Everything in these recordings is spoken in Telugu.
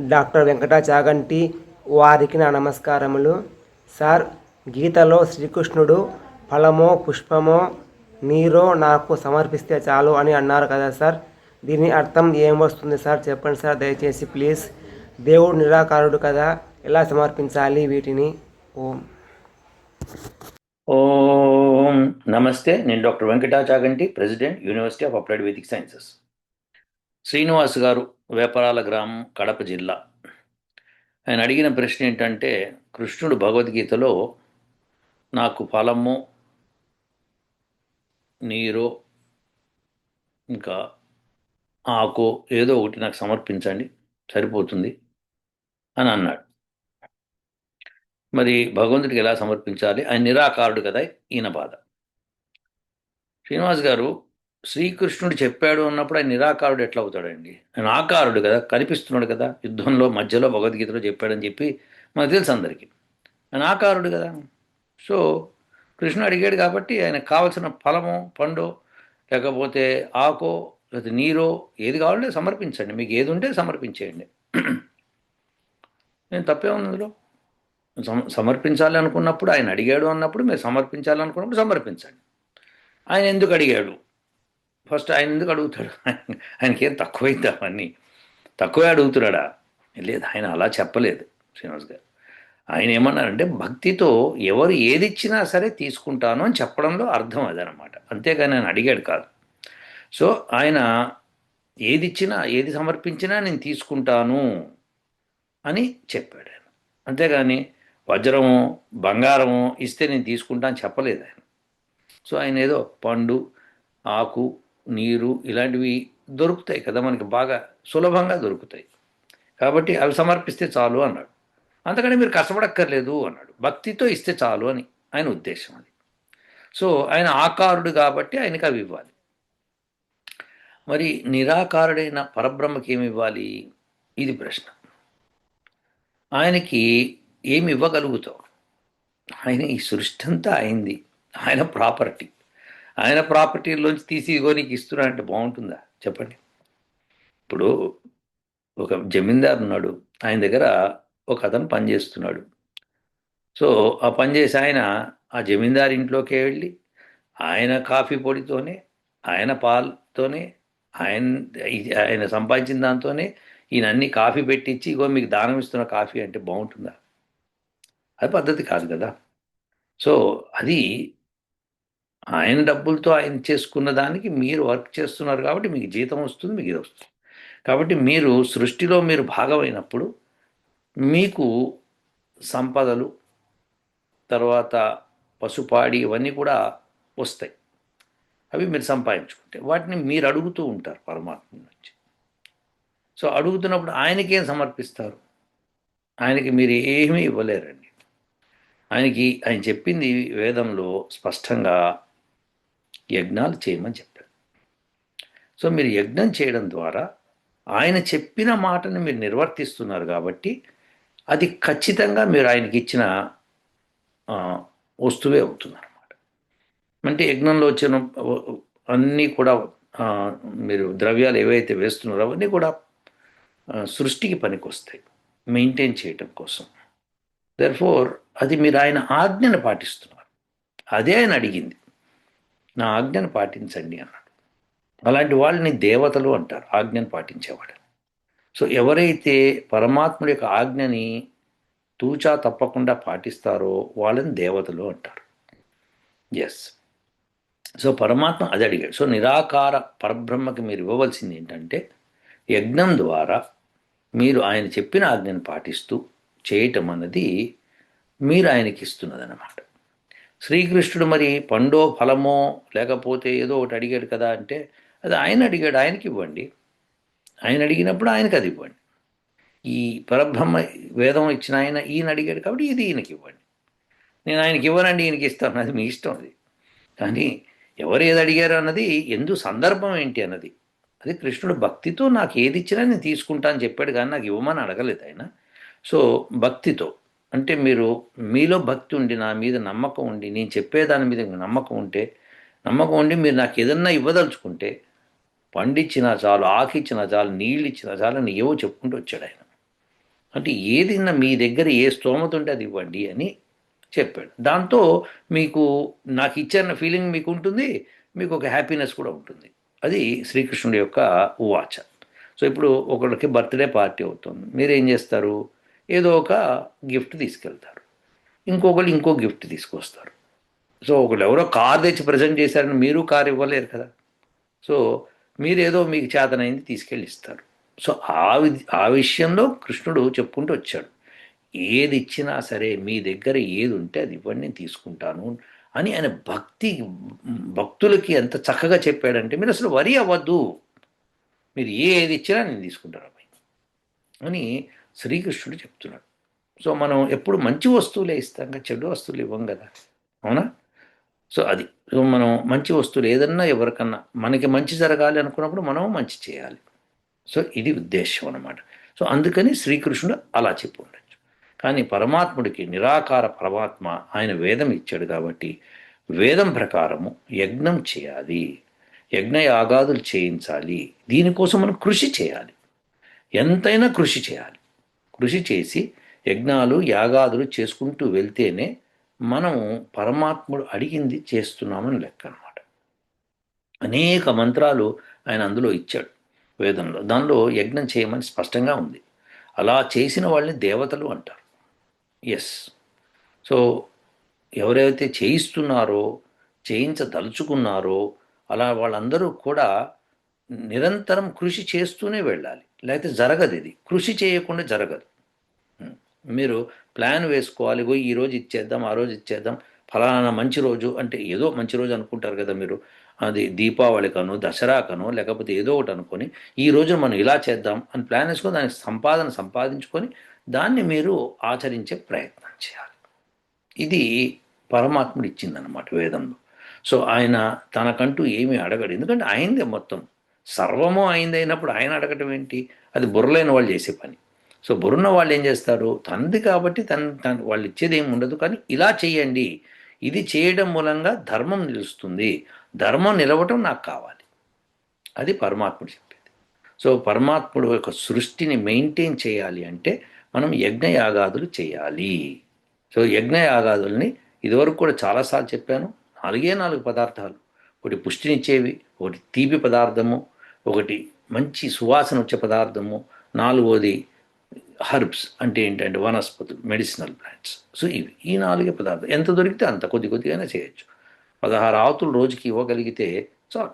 డాక్టర్ వెంకటా చాగంటి వారికి నా నమస్కారములు. సార్ గీతలో శ్రీకృష్ణుడు ఫలమో పుష్పమో నీరో నాకు సమర్పిస్తే చాలు అని అన్నారు కదా సార్. దీని అర్థం ఏం వస్తుంది సార్? చెప్పండి సార్ దయచేసి ప్లీజ్. దేవుడు నిరాకారుడు కదా ఎలా సమర్పించాలి వీటిని? ఓం. ఓం. నమస్తే నేను doctor Venkatachaganti president university of applied Vedic sciences. Srinivas garu Veparala గ్రామం కడప జిల్లా. ఆయన అడిగిన ప్రశ్న ఏంటంటే కృష్ణుడు భగవద్గీతలో నాకు ఫలము నీరు ఇంకా ఆకు ఏదో ఒకటి నాకు సమర్పించండి సరిపోతుంది అని అన్నాడు. మరి భగవంతుడికి ఎలా సమర్పించాలి? ఆయన నిరాకారుడు కదా ఈయన బాధ. శ్రీనివాస్ గారు శ్రీకృష్ణుడు చెప్పాడు అన్నప్పుడు ఆయన నిరాకారుడు ఎట్లా అవుతాడండి ఆయన ఆకారుడు కదా కనిపిస్తున్నాడు కదా యుద్ధంలో మధ్యలో భగవద్గీతలో చెప్పాడని చెప్పి మనకు తెలుసు అందరికీ. ఆయన ఆకారుడు కదా. సో కృష్ణుడు అడిగాడు కాబట్టి ఆయన కావలసిన ఫలము పండు లేకపోతే ఆకో లేకపోతే నీరో ఏది కావాలంటే సమర్పించండి. మీకు ఏది ఉంటే సమర్పించేయండి. నేను తప్పే ఉంది అందులో. సమ సమర్పించాలి అనుకున్నప్పుడు ఆయన అడిగాడు అన్నప్పుడు మీరు సమర్పించాలి అనుకున్నప్పుడు సమర్పించండి. ఆయన ఎందుకు అడిగాడు? ఫస్ట్ ఆయన ఎందుకు అడుగుతాడు? ఆయనకి ఏం తక్కువైంది అవన్నీ? తక్కువే అడుగుతున్నాడా? లేదు ఆయన అలా చెప్పలేదు శ్రీనివాస్ గారు. ఆయన ఏమన్నారంటే భక్తితో ఎవరు ఏది ఇచ్చినా సరే తీసుకుంటాను అని చెప్పడంలో అర్థం అదనమాట. అంతేగాని ఆయన అడిగాడు కాదు. సో ఆయన ఏది ఇచ్చినా ఏది సమర్పించినా నేను తీసుకుంటాను అని చెప్పాడు ఆయన. అంతేగాని వజ్రము బంగారము ఇస్తే నేను తీసుకుంటాను చెప్పలేదు ఆయన. సో ఆయన ఏదో పండు ఆకు నీరు ఇలాంటివి దొరుకుతాయి కదా మనకి బాగా సులభంగా దొరుకుతాయి. కాబట్టి అవి సమర్పిస్తే చాలు అన్నాడు. అంతకని మీరు కష్టపడక్కర్లేదు అన్నాడు. భక్తితో ఇస్తే చాలు అని ఆయన ఉద్దేశం అది. సో ఆయన ఆకారుడు కాబట్టి ఆయనకి అవి ఇవ్వాలి. మరి నిరాకారుడైన పరబ్రహ్మకి ఏమి ఇవ్వాలి? ఇది ప్రశ్న. ఆయనకి ఏమి ఇవ్వగలుగుతావు? ఆయన ఈ సృష్టి అంతా అయింది. ఆయన ప్రాపర్టీ. ఆయన ప్రాపర్టీలోంచి తీసి ఇగో నీకు ఇస్తున్నా అంటే బాగుంటుందా? చెప్పండి. ఇప్పుడు ఒక జమీందారు ఉన్నాడు ఆయన దగ్గర ఒక అతను పనిచేస్తున్నాడు సో ఆ పనిచేసి ఆయన ఆ జమీందారు ఇంట్లోకే వెళ్ళి ఆయన కాఫీ పొడితోనే ఆయన పాలతోనే ఆయన ఆయన సంపాదించిన దాంతోనే ఈయన అన్ని కాఫీ పెట్టించి ఇగో మీకు దానం ఇస్తున్న కాఫీ అంటే బాగుంటుందా? అది పద్ధతి కాదు కదా. సో అది ఆయన డబ్బులతో ఆయన చేసుకున్న దానికి మీరు వర్క్ చేస్తున్నారు కాబట్టి మీకు జీతం వస్తుంది మీకు ఇది వస్తుంది. కాబట్టి మీరు సృష్టిలో మీరు భాగమైనప్పుడు మీకు సంపదలు తర్వాత పశుపాడి ఇవన్నీ కూడా వస్తాయి. అవి మీరు సంపాదించుకుంటే వాటిని మీరు అడుగుతూ ఉంటారు పరమాత్మ నుంచి. సో అడుగుతున్నప్పుడు ఆయనకేం సమర్పిస్తారు? ఆయనకి మీరు ఏమీ ఇవ్వలేరండి. ఆయనకి ఆయన చెప్పింది వేదంలో స్పష్టంగా యజ్ఞాలు చేయమని చెప్పారు సో మీరు యజ్ఞం చేయడం ద్వారా ఆయన చెప్పిన మాటను మీరు నిర్వర్తిస్తున్నారు కాబట్టి అది ఖచ్చితంగా మీరు ఆయనకి ఇచ్చిన వస్తువే అవుతుందన్నమాట అంటే యజ్ఞంలో వచ్చిన అన్నీ కూడా మీరు ద్రవ్యాలు ఏవైతే వేస్తున్నారో అవన్నీ కూడా సృష్టికి పనికొస్తాయి. మెయింటైన్ చేయటం కోసం. దర్ఫోర్ అది మీరు ఆయన ఆజ్ఞను పాటిస్తున్నారు. అదే ఆయన అడిగింది. నా ఆజ్ఞను పాటించండి అన్నాడు. అలాంటి వాళ్ళని దేవతలు అంటారు ఆజ్ఞను పాటించేవాడు. సో ఎవరైతే పరమాత్ముడి యొక్క ఆజ్ఞని తూచా తప్పకుండా పాటిస్తారో వాళ్ళని దేవతలు అంటారు. ఎస్ సో పరమాత్మ అది అడిగాడు. సో నిరాకార పరబ్రహ్మకి మీరు ఇవ్వవలసింది ఏంటంటే యజ్ఞం ద్వారా మీరు ఆయన చెప్పిన ఆజ్ఞను పాటిస్తూ చేయటం అన్నది మీరు ఆయనకి ఇస్తున్నదన్నమాట. శ్రీకృష్ణుడు మరి పండో ఫలమో లేకపోతే ఏదో ఒకటి అడిగాడు కదా అంటే అది ఆయన అడిగాడు ఆయనకి ఇవ్వండి. ఆయన అడిగినప్పుడు ఆయనకి అది ఇవ్వండి. ఈ పరబ్రహ్మ వేదం ఇచ్చిన ఆయన ఈయన అడిగాడు కాబట్టి ఇది ఈయనకి ఇవ్వండి. నేను ఆయనకి ఇవ్వనండి ఈయనకి ఇస్తాను అది మీ ఇష్టం అది. కానీ ఎవరు ఏది అడిగారు అన్నది ఎందు సందర్భం ఏంటి అన్నది. అది కృష్ణుడు భక్తితో నాకు ఏది ఇచ్చినా నేను తీసుకుంటా అని చెప్పాడు కానీ నాకు ఇవ్వమని అడగలేదు ఆయన. సో భక్తితో. అంటే మీరు మీలో భక్తి ఉండి నా మీద నమ్మకం ఉండి నేను చెప్పేదాని మీద నమ్మకం ఉంటే నమ్మకం ఉండి మీరు నాకు ఏదన్నా ఇవ్వదలుచుకుంటే పండిచ్చినా చాలు ఆకిచ్చినా చాలు నీళ్ళు ఇచ్చినా చాలు అని ఏవో చెప్పుకుంటూ వచ్చాడు ఆయన. అంటే ఏదైనా మీ దగ్గర ఏ స్తోమత ఉంటే అది ఇవ్వండి అని చెప్పాడు. దాంతో మీకు నాకు ఇచ్చారన్న ఫీలింగ్ మీకు ఉంటుంది మీకు ఒక హ్యాపీనెస్ కూడా ఉంటుంది. అది శ్రీకృష్ణుడి యొక్క ఉవాచ. సో ఇప్పుడు ఒకరికి బర్త్డే పార్టీ అవుతుంది. మీరు ఏం చేస్తారు? ఏదో ఒక గిఫ్ట్ తీసుకెళ్తారు. ఇంకొకరు ఇంకో గిఫ్ట్ తీసుకొస్తారు. సో ఒకళ్ళు ఎవరో కార్ తెచ్చి ప్రజెంట్ చేశారని మీరు కార్ ఇవ్వలేరు కదా. సో మీరేదో మీకు చేతనైంది తీసుకెళ్ళి ఇస్తారు. సో ఆ వి- ఆ విషయంలో కృష్ణుడు చెప్పుకుంటూ వచ్చాడు. ఏది ఇచ్చినా సరే మీ దగ్గర ఏది ఉంటే అది ఇవ్వండి నేను తీసుకుంటాను అని ఆయన భక్తి భక్తులకి ఎంత చక్కగా చెప్పాడంటే మీరు అసలు వరి అవ్వద్దు. మీరు ఏది ఇచ్చినా నేను తీసుకుంటాను అని శ్రీకృష్ణుడు చెప్తున్నాడు. సో మనం ఎప్పుడు మంచి వస్తువులే ఇస్తాం కదా చెడు వస్తువులు ఇవ్వం కదా. అవునా? సో అది. సో మనం మంచి వస్తువులు ఏదన్నా ఎవరికన్నా మనకి మంచి జరగాలి అనుకున్నప్పుడు మనం మంచి చేయాలి. సో ఇది ఉద్దేశం అన్నమాట. సో అందుకని శ్రీకృష్ణుడు అలా చెప్పి ఉండొచ్చు. కానీ పరమాత్ముడికి నిరాకార పరమాత్మ ఆయన వేదం ఇచ్చాడు కాబట్టి వేదం ప్రకారము యజ్ఞం చేయాలి. యజ్ఞయాగాదులు చేయించాలి. దీనికోసం మనం కృషి చేయాలి. ఎంతైనా కృషి చేయాలి. కృషి చేసి యజ్ఞాలు యాగాదులు చేసుకుంటూ వెళ్తేనే మనం పరమాత్ముడు అడిగింది చేస్తున్నామని లెక్క అనమాట అనేక మంత్రాలు ఆయన అందులో ఇచ్చాడు వేదంలో. దానిలో యజ్ఞం చేయమని స్పష్టంగా ఉంది. అలా చేసిన వాళ్ళని దేవతలు అంటారు. ఎస్ సో ఎవరైతే చేయిస్తున్నారో చేయించదలుచుకున్నారో అలా వాళ్ళందరూ కూడా నిరంతరం కృషి చేస్తూనే వెళ్ళాలి. లేకపోతే జరగదు ఇది. కృషి చేయకుండా జరగదు. మీరు ప్లాన్ వేసుకోవాలి పోయి ఈ రోజు ఇచ్చేద్దాం ఆ రోజు ఇచ్చేద్దాం ఫలానా మంచి రోజు అంటే ఏదో మంచి రోజు అనుకుంటారు కదా మీరు. అది దీపావళికనో దసరాకనో లేకపోతే ఏదో ఒకటి అనుకొని ఈ రోజు మనం ఇలా చేద్దాం అని ప్లాన్ వేసుకొని దానికి సంపాదన సంపాదించుకొని దాన్ని మీరు ఆచరించే ప్రయత్నం చేయాలి. ఇది పరమాత్ముడు ఇచ్చిందనమాట వేదంలో. సో ఆయన తనకంటూ ఏమీ అడగడు. ఎందుకంటే ఆయనదే మొత్తం. సర్వము అయింది అయినప్పుడు ఆయన అడగటం ఏంటి? అది బుర్రలేని వాళ్ళు చేసే పని. సో బుర్రున్న వాళ్ళు ఏం చేస్తారు? తనది కాబట్టి తన తన వాళ్ళు ఇచ్చేది ఏమి ఉండదు. కానీ ఇలా చేయండి. ఇది చేయడం మూలంగా ధర్మం నిలుస్తుంది. ధర్మం నిలవటం నాకు కావాలి. అది పరమాత్ముడు చెప్పేది. సో పరమాత్ముడు యొక్క సృష్టిని మెయింటైన్ చేయాలి అంటే మనం యజ్ఞయాగాదులు చేయాలి. సో యజ్ఞయాగాదుల్ని ఇదివరకు కూడా చాలాసార్లు చెప్పాను. నాలుగే నాలుగు పదార్థాలు. ఒకటి పుష్టినిచ్చేవి ఒకటి తీపి పదార్థము ఒకటి మంచి సువాసన వచ్చే పదార్థము. నాలుగోది హర్బ్స్ అంటే ఏంటంటే వనస్పతులు మెడిసినల్ ప్లాంట్స్. సో ఇవి ఈ నాలుగే పదార్థం ఎంత దొరికితే అంత కొద్ది కొద్దిగానే చేయొచ్చు. పదహారు ఆవుతులు రోజుకి ఇవ్వగలిగితే చాలు.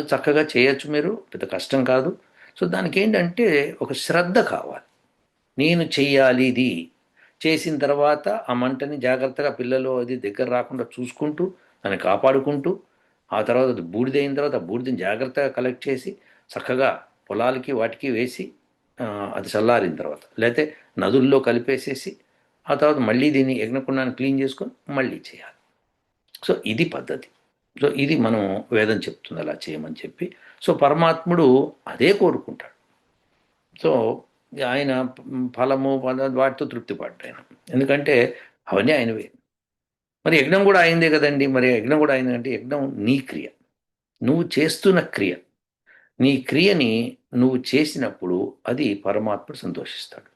చక్కగా చేయొచ్చు మీరు పెద్ద కష్టం కాదు. సో దానికి ఏంటంటే ఒక శ్రద్ధ కావాలి. నేను చెయ్యాలి ఇది. చేసిన తర్వాత ఆ మంటని జాగ్రత్తగా పిల్లలు అది దగ్గర రాకుండా చూసుకుంటూ దాన్ని కాపాడుకుంటూ ఆ తర్వాత అది బూడిదైన తర్వాత ఆ బూడిదని జాగ్రత్తగా కలెక్ట్ చేసి చక్కగా పొలాలకి వాటికి వేసి అది చల్లారిన తర్వాత. లేకపోతే నదుల్లో కలిపేసేసి ఆ తర్వాత మళ్ళీ దీన్ని యజ్ఞకుండాన్ని క్లీన్ చేసుకొని మళ్ళీ చేయాలి. సో ఇది పద్ధతి. సో ఇది మనం వేదం చెప్తుంది అలా చేయమని చెప్పి. సో పరమాత్ముడు అదే కోరుకుంటాడు. సో ఆయన ఫలము వాటితో తృప్తి పడ్డాయన ఎందుకంటే అవన్నీ ఆయనవే. మరి యజ్ఞం కూడా అయిందే కదండి. మరి యజ్ఞం కూడా అయింది అంటే యజ్ఞం నీ క్రియ. నువ్వు చేస్తున్న క్రియ. నీ క్రియని నువ్వు చేసినప్పుడు అది పరమాత్ముడు సంతోషిస్తాడు.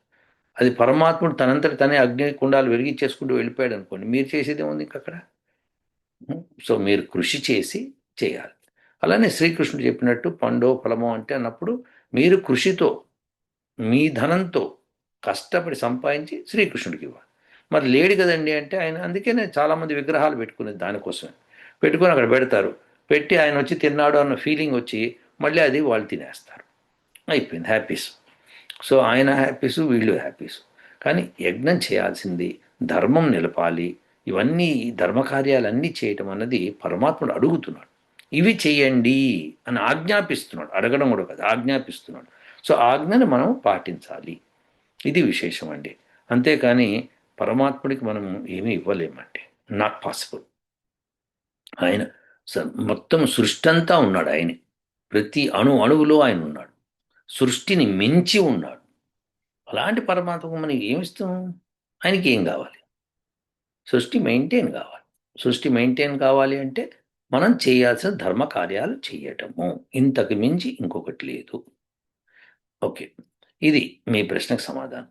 అది పరమాత్ముడు తనంతట తనే అగ్ని కుండాలు వెలిగించేసుకుంటూ వెళ్ళిపోయాడు అనుకోండి. మీరు చేసేది ఏముంది ఇంక అక్కడ? సో మీరు కృషి చేసి చేయాలి. అలానే శ్రీకృష్ణుడు చెప్పినట్టు పండో ఫలమో అంటే అన్నప్పుడు మీరు కృషితో మీ ధనంతో కష్టపడి సంపాదించి శ్రీకృష్ణుడికి ఇవ్వాలి. మరి లేడు కదండి అంటే ఆయన అందుకే నేను చాలామంది విగ్రహాలు పెట్టుకునేది దానికోసమే. పెట్టుకొని అక్కడ పెడతారు. పెట్టి ఆయన వచ్చి తిన్నాడు అన్న ఫీలింగ్ వచ్చి మళ్ళీ అది వాళ్ళు తినేస్తారు. అయిపోయింది. హ్యాపీస్ సో ఆయన హ్యాపీసు వీళ్ళు హ్యాపీసు కానీ యజ్ఞం చేయాల్సింది ధర్మం నిలపాలి ఇవన్నీ ధర్మకార్యాలన్నీ చేయటం అన్నది పరమాత్ముడు అడుగుతున్నాడు. ఇవి చేయండి అని ఆజ్ఞాపిస్తున్నాడు. అడగడం కూడా కదా ఆజ్ఞాపిస్తున్నాడు. సో ఆజ్ఞను మనం పాటించాలి. ఇది విశేషం అండి అంతేకాని పరమాత్ముడికి మనం ఏమీ ఇవ్వలేమండి. నాట్ పాసిబుల్ ఆయన స- మొత్తం సృష్టి అంతా ఉన్నాడు ఆయనే. ప్రతి అణు అణువులో ఆయన ఉన్నాడు. సృష్టిని మించి ఉన్నాడు. అలాంటి పరమాత్మకు మనకి ఏమిస్తాం ఆయనకి ఏం కావాలి? సృష్టి మెయింటైన్ కావాలి. సృష్టి మెయింటైన్ కావాలి అంటే మనం చేయాల్సిన ధర్మ కార్యాలు చేయటము. ఇంతకు మించి ఇంకొకటి లేదు. ఓకే. ఇది మీ ప్రశ్నకు సమాధానం.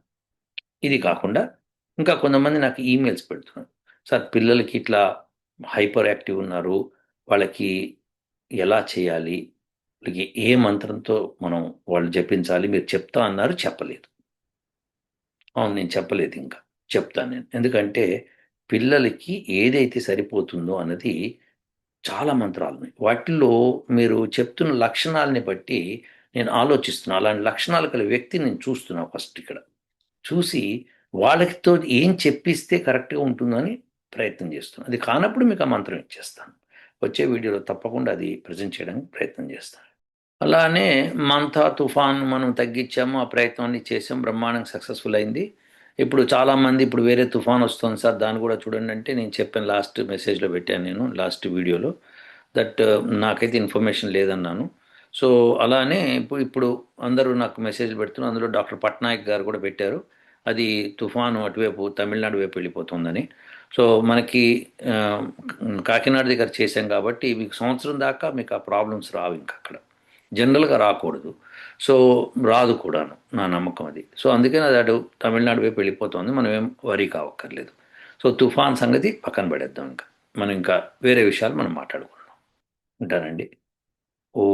ఇది కాకుండా ఇంకా కొంతమంది నాకు ఈమెయిల్స్ పెడుతున్నారు. సార్ పిల్లలకి ఇట్లా హైపర్ యాక్టివ్ ఉన్నారు. వాళ్ళకి ఎలా చేయాలి? వాళ్ళకి ఏ మంత్రంతో మనం వాళ్ళు జపించాలి? మీరు చెప్తా అన్నారు చెప్పలేదు. అవును నేను చెప్పలేదు ఇంకా. చెప్తాను నేను. ఎందుకంటే పిల్లలకి ఏదైతే సరిపోతుందో అన్నది చాలా మంత్రాలు ఉన్నాయి వాటిల్లో మీరు చెప్తున్న లక్షణాలని బట్టి నేను ఆలోచిస్తున్నా. అలాంటి లక్షణాలు గల వ్యక్తిని నేను చూస్తున్నా ఫస్ట్ ఇక్కడ. చూసి వాళ్ళతో ఏం చెప్పిస్తే కరెక్ట్గా ఉంటుందని ప్రయత్నం చేస్తున్నాను అది కానప్పుడు మీకు ఆ మంత్రం ఇచ్చేస్తాను. వచ్చే వీడియోలో తప్పకుండా అది ప్రజెంట్ చేయడానికి ప్రయత్నం చేస్తాను. అలానే మంతా తుఫాన్ మనం తగ్గించాము ఆ ప్రయత్నాన్ని చేసాం బ్రహ్మాండంగా సక్సెస్ఫుల్ అయింది. ఇప్పుడు చాలామంది ఇప్పుడు వేరే తుఫాన్ వస్తుంది సార్ దాన్ని కూడా చూడండి అంటే నేను చెప్పాను లాస్ట్ మెసేజ్లో పెట్టాను నేను లాస్ట్ వీడియోలో. దట్ నాకైతే ఇన్ఫర్మేషన్ లేదన్నాను. సో అలానే ఇప్పుడు ఇప్పుడు అందరూ నాకు మెసేజ్ పెడుతున్నారు. అందులో డాక్టర్ పట్నాయక్ గారు కూడా పెట్టారు. అది తుఫాను అటువైపు తమిళనాడు వైపు వెళ్ళిపోతుందని. సో మనకి కాకినాడ దగ్గర చేసాం కాబట్టి మీకు సంవత్సరం దాకా మీకు ఆ ప్రాబ్లమ్స్ రావు ఇంకా అక్కడ. జనరల్గా రాకూడదు. సో రాదు కూడాను నా నమ్మకం అది. సో అందుకని అది అటు తమిళనాడు వైపు వెళ్ళిపోతుంది. మనం ఏం వరీ కావక్కర్లేదు. సో తుఫాన్ సంగతి పక్కన పడేద్దాం ఇంకా. మనం ఇంకా వేరే విషయాలు మనం మాట్లాడుకుంటాం ఉంటానండి. ఓ